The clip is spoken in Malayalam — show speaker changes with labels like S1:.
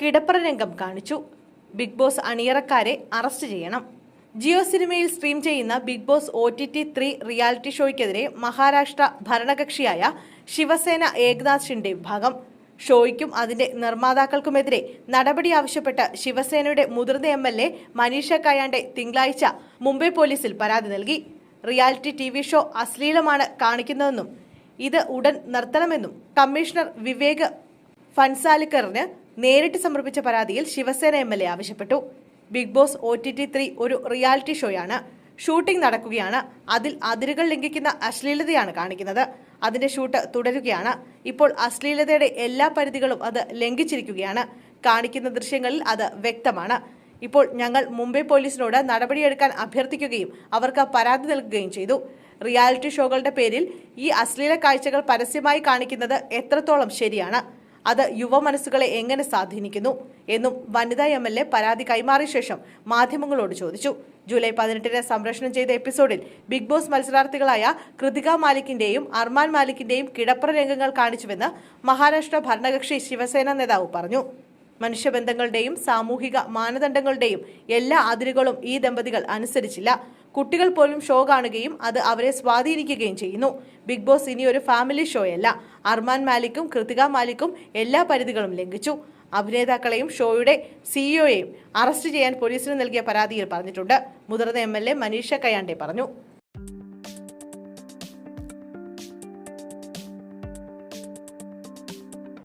S1: കിടപ്പറ രംഗം കാണിച്ചു. ബിഗ് ബോസ് അണിയറക്കാരെ അറസ്റ്റ് ചെയ്യണം. ജിയോ സിനിമയിൽ സ്ട്രീം ചെയ്യുന്ന big boss O T T three reality ഷോയ്ക്കെതിരെ Maharashtra ഭരണകക്ഷിയായ ശിവസേന ഏകനാഥ് ഷിൻഡെ വിഭാഗം. ഷോയ്ക്കും അതിന്റെ നിർമ്മാതാക്കൾക്കുമെതിരെ നടപടി ആവശ്യപ്പെട്ട് ശിവസേനയുടെ മുതിർന്ന M L A Manisha Kayande തിങ്കളാഴ്ച മുംബൈ പോലീസിൽ പരാതി നൽകി. റിയാലിറ്റി ടി വി ഷോ അശ്ലീലമാണ് കാണിക്കുന്നതെന്നും ഇത് ഉടൻ നിർത്തണമെന്നും കമ്മീഷണർ വിവേക് ഫൻസാലിക്കറിന് നേരിട്ട് സമർപ്പിച്ച പരാതിയിൽ ശിവസേന എം എൽ എ ആവശ്യപ്പെട്ടു. Big boss O T T three ഒരു റിയാലിറ്റി ഷോയാണ്. ഷൂട്ടിംഗ് നടക്കുകയാണ്. അതിൽ അതിരുകൾ ലംഘിക്കുന്ന അശ്ലീലതയാണ് കാണിക്കുന്നത്. അതിന്റെ ഷൂട്ട് തുടരുകയാണ്. ഇപ്പോൾ അശ്ലീലതയുടെ എല്ലാ പരിധികളും അത് ലംഘിച്ചിരിക്കുകയാണ്. കാണിക്കുന്ന ദൃശ്യങ്ങളിൽ അത് വ്യക്തമാണ്. ഇപ്പോൾ ഞങ്ങൾ മുംബൈ പോലീസിനോട് നടപടിയെടുക്കാൻ അഭ്യർത്ഥിക്കുകയും അവർക്ക് പരാതി നൽകുകയും ചെയ്തു. റിയാലിറ്റി ഷോകളുടെ പേരിൽ ഈ അശ്ലീല കാഴ്ചകൾ പരസ്യമായി കാണിക്കുന്നത് എത്രത്തോളം ശരിയാണ്? അത് യുവമനസ്സുകളെ എങ്ങനെ സ്വാധീനിക്കുന്നു എന്നും വനിതാ എം എൽ എ പരാതി കൈമാറിയ ശേഷം മാധ്യമങ്ങളോട് ചോദിച്ചു. ജൂലൈ പതിനെട്ടിന് സംപ്രേഷണം ചെയ്ത എപ്പിസോഡിൽ ബിഗ് ബോസ് മത്സരാർത്ഥികളായ കൃതിക മാലിക്കിന്റെയും അർമാൻ മാലിക്കിന്റെയും കിടപ്പറ രംഗങ്ങൾ കാണിച്ചുവെന്ന് മഹാരാഷ്ട്ര ഭരണകക്ഷി ശിവസേന നേതാവ് പറഞ്ഞു. മനുഷ്യബന്ധങ്ങളുടെയും സാമൂഹിക മാനദണ്ഡങ്ങളുടെയും എല്ലാ അതിരുകളും ഈ ദമ്പതികൾ അനുസരിച്ചില്ല. കുട്ടികൾ പോലും ഷോ കാണുകയും അത് അവരെ സ്വാധീനിക്കുകയും ചെയ്യുന്നു. ബിഗ് ബോസ് ഇനി ഒരു ഫാമിലി ഷോയല്ല. അർമാൻ മാലിക്കും കൃതിക മാലിക്കും എല്ലാ പരിധികളും ലംഘിച്ചു. അഭിനേതാക്കളെയും ഷോയുടെ സിഇഒയെയും അറസ്റ്റ് ചെയ്യാൻ പോലീസിന് നൽകിയ പരാതിയിൽ പറഞ്ഞിട്ടുണ്ട്. മുതിർന്ന M L A Manisha Kayande പറഞ്ഞു.